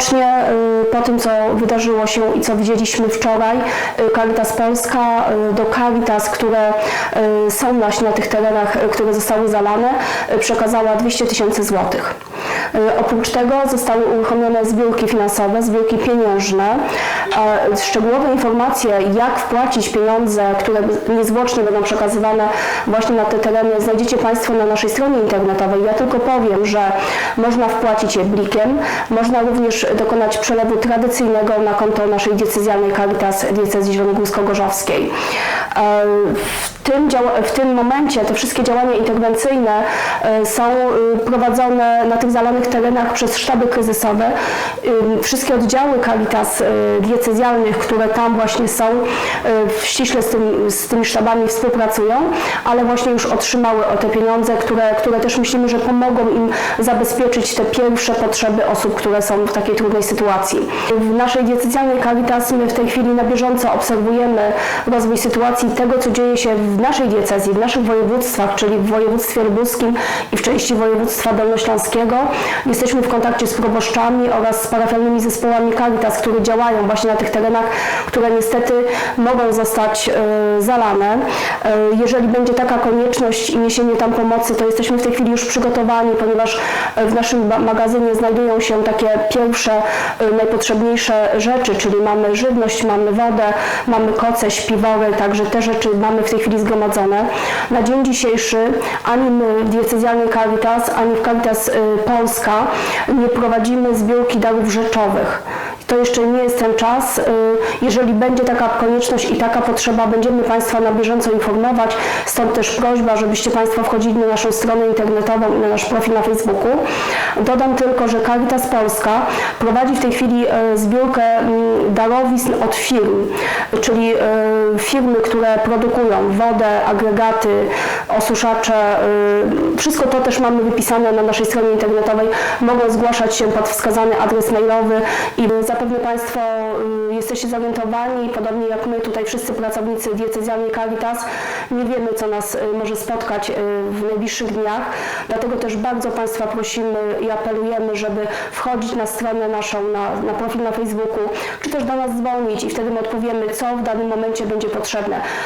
Rocznie y, po tym, co wydarzyło się i co widzieliśmy wczoraj, y, Caritas Polska y, do Caritas, które są właśnie na tych terenach, które zostały zalane, przekazała 200 tysięcy złotych. Y, Oprócz tego zostały uruchomione zbiórki finansowe, zbiórki pieniężne. E, Szczegółowe informacje, jak wpłacić pieniądze, które niezwłocznie będą przekazywane właśnie na te tereny, znajdziecie Państwo na naszej stronie internetowej. Ja tylko powiem, że można wpłacić je blikiem, można również dokonać przelewu tradycyjnego na konto naszej diecezjalnej Caritas Diecezji Zielonogórsko-Gorzowskiej. E, W tym, w tym momencie te wszystkie działania interwencyjne e, są y, prowadzone na tych zalanych terenach przez sztaby kryzysowe. Wszystkie oddziały Caritas diecezjalnych, które tam właśnie są, ściśle z, tym, z tymi sztabami współpracują, ale właśnie już otrzymały o te pieniądze, które, które też myślimy, że pomogą im zabezpieczyć te pierwsze potrzeby osób, które są w takiej trudnej sytuacji. W naszej diecezjalnej Caritas my w tej chwili na bieżąco obserwujemy rozwój sytuacji tego, co dzieje się w naszej diecezji, w naszych województwach, czyli w województwie lubuskim i w części województwa dolnośląskiego. Jesteśmy w kontakcie z proboszczami oraz z parafialnymi zespołami Caritas, które działają właśnie na tych terenach, które niestety mogą zostać e, zalane. E, jeżeli będzie taka konieczność i niesienie tam pomocy, to jesteśmy w tej chwili już przygotowani, ponieważ e, w naszym magazynie znajdują się takie pierwsze, najpotrzebniejsze rzeczy, czyli mamy żywność, mamy wodę, mamy koce, śpiwory, także te rzeczy mamy w tej chwili zgromadzone. Na dzień dzisiejszy ani my w diecezjalnej Caritas, ani w Caritas y, Polska nie prowadzimy zbiórki darów rzeczowych. To jeszcze nie jest ten czas. Y, Jeżeli będzie taka konieczność i taka potrzeba, będziemy Państwa na bieżąco informować. Stąd też prośba, żebyście Państwo wchodzili na naszą stronę internetową i na nasz profil na Facebooku. Dodam tylko, że Caritas Polska prowadzi w tej chwili e, zbiórkę mm, darowizn od firm, czyli e, firmy, które produkują wodę, agregaty, osuszacze. e, Wszystko to też mamy wypisane na naszej stronie internetowej. Mogą zgłaszać się pod wskazany adres mailowy i zapewne Państwo y, jesteście zorientowani, podobnie jak my tutaj wszyscy pracownicy diecezjalnej Caritas, nie wiemy, co nas y, może spotkać y, w najbliższych dniach. Dlatego też bardzo Państwa prosimy i apelujemy, żeby wchodzić na stronę naszą, na, na profil na Facebooku, czy też do nas dzwonić i wtedy my odpowiemy, co w danym momencie będzie potrzebne.